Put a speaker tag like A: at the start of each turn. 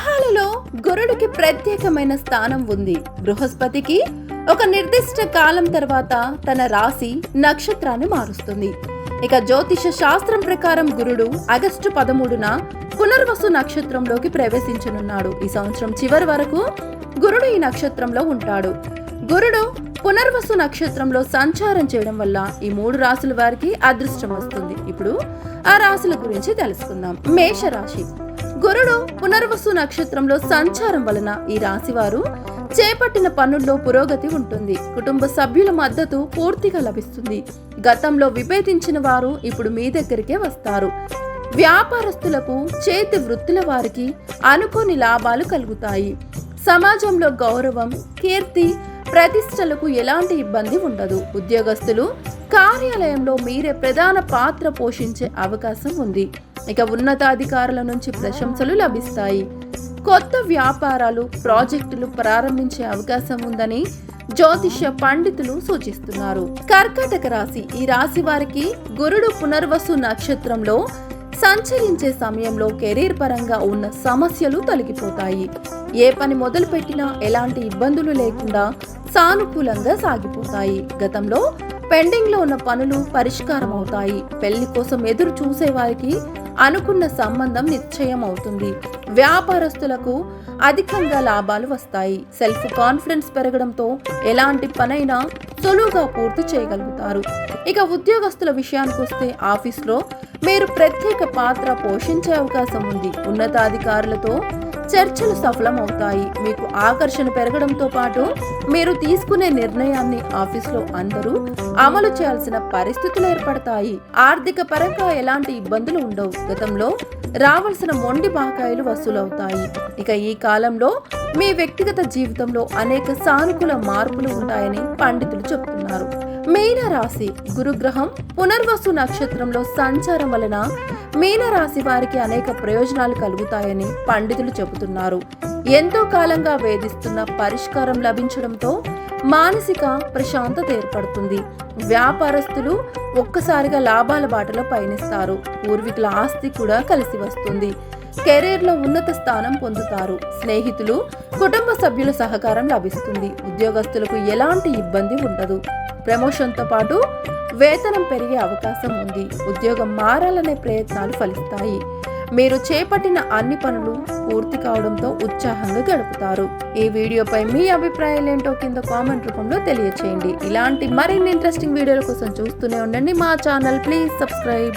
A: గ్రహాలలో గురుడికి ప్రత్యేకమైన స్థానం ఉంది. బృహస్పతికి ఒక నిర్దిష్ట కాలం తర్వాత తన రాశి నక్షత్రాన్ని మారుస్తుంది. ఇక జ్యోతిష శాస్త్రం ప్రకారం గురుడు ఆగస్టు పదమూడున పునర్వసు నక్షత్రంలోకి ప్రవేశించనున్నాడు. ఈ సంవత్సరం చివరి వరకు గురుడు ఈ నక్షత్రంలో ఉంటాడు. గురుడు పునర్వసు నక్షత్రంలో సంచారం చేయడం వల్ల ఈ మూడు రాసుల వారికి అదృష్టం వస్తుంది. ఇప్పుడు ఆ రాశుల గురించి తెలుసుకుందాం. మేష రాశి గురుడు పునర్వసు నక్షత్రంలో సంచారం వలన ఈ రాశివారు చేపట్టిన పనుల్లో పురోగతి ఉంటుంది. కుటుంబ సభ్యుల మద్దతు పూర్తిగా లభిస్తుంది. గతంలో విభేదించిన వారు ఇప్పుడు మీ దగ్గరికే వస్తారు. వ్యాపారస్తులకు చేతి వృత్తుల వారికి అనుకోని లాభాలు కలుగుతాయి. సమాజంలో గౌరవం కీర్తి ప్రతిష్టలకు ఎలాంటి ఇబ్బంది ఉండదు. ఉద్యోగస్తులు కార్యాలయంలో మీరే ప్రధాన పాత్ర పోషించే అవకాశం ఉంది. ఇక ఉన్నతాధికారుల నుంచి ప్రశంసలు లభిస్తాయి. కొత్త వ్యాపారాలు ప్రాజెక్టులు ప్రారంభించే అవకాశం ఉందని జ్యోతిష్య పండితులు సూచిస్తున్నారు. కర్కాటక రాశి ఈ రాశి వారికి గురుడు పునర్వసు నక్షత్రంలో సంచరించే సమయంలో కెరీర్ పరంగా ఉన్న సమస్యలు తొలగిపోతాయి. ఏ పని మొదలుపెట్టినా ఎలాంటి ఇబ్బందులు లేకుండా సానుకూలంగా సాగిపోతాయి. గతంలో పెండింగ్లో ఉన్న పనులు పరిష్కారం అవుతాయి పెళ్ళి కోసం ఎదురు చూసే వారికి అనుకున్న సంబంధం నిశ్చయం అవుతుంది వ్యాపారస్తులకు అధికంగా లాభాలు వస్తాయి. సెల్ఫ్ కాన్ఫిడెన్స్ పెరగడంతో ఎలాంటి పనైనా సులువుగా పూర్తి చేయగలుగుతారు. ఇక ఉద్యోగస్తుల విషయానికి వస్తే ఆఫీస్లో మీరు ప్రత్యేక పాత్ర పోషించే అవకాశం ఉంది. ఉన్నతాధికారులతో చర్చలు సఫలమవుతాయి. మీకు ఆకర్షణ పెరగడంతో పాటు మీరు తీసుకునే నిర్ణయాన్ని ఆఫీస్లో అందరూ అమలు చేయాల్సిన పరిస్థితులు ఏర్పడతాయి. ఆర్థిక పరంగా ఎలాంటి ఇబ్బందులు ఉండవు. గతంలో రావాల్సిన మొండి బకాయిలు వసూలవుతాయి. ఇక ఈ కాలంలో మీ వ్యక్తిగత జీవితంలో అనేక సానుకూల మార్పులు ఉంటాయని పండితులు చెప్తున్నారు. మీనరాశి గురుగ్రహం పునర్వసు నక్షత్రంలో సంచారం వలన మీనరాశి వారికి అనేక ప్రయోజనాలు కలుగుతాయని పండితులు చెబుతున్నారు. ఎంతో కాలంగా వేధిస్తున్న పరిష్కారం లభించడంతో మానసిక ప్రశాంతత ఏర్పడుతుంది. వ్యాపారస్తులు ఒక్కసారిగా లాభాల బాటలో పయనిస్తారు. పూర్వీకుల ఆస్తి కూడా కలిసి వస్తుంది. కెరీర్లో ఉన్నత స్థానం పొందుతారు. స్నేహితులు కుటుంబ సభ్యుల సహకారం లభిస్తుంది. ఉద్యోగస్తులకు ఎలాంటి ఇబ్బంది ఉండదు. ప్రమోషన్తో పాటు వేతనం పెరిగే అవకాశం ఉంది. ఉద్యోగం మారాలనే ప్రయత్నాలు ఫలిస్తాయి. మీరు చేపట్టిన అన్ని పనులు పూర్తి కావడంతో ఉత్సాహంగా గడుపుతారు. ఈ వీడియోపై మీ అభిప్రాయాలు ఏంటో కింద కామెంట్ రూపంలో తెలియచేయండి. ఇలాంటి మరిన్ని ఇంట్రెస్టింగ్ వీడియోల కోసం చూస్తూనే ఉండండి మా ఛానల్. Please subscribe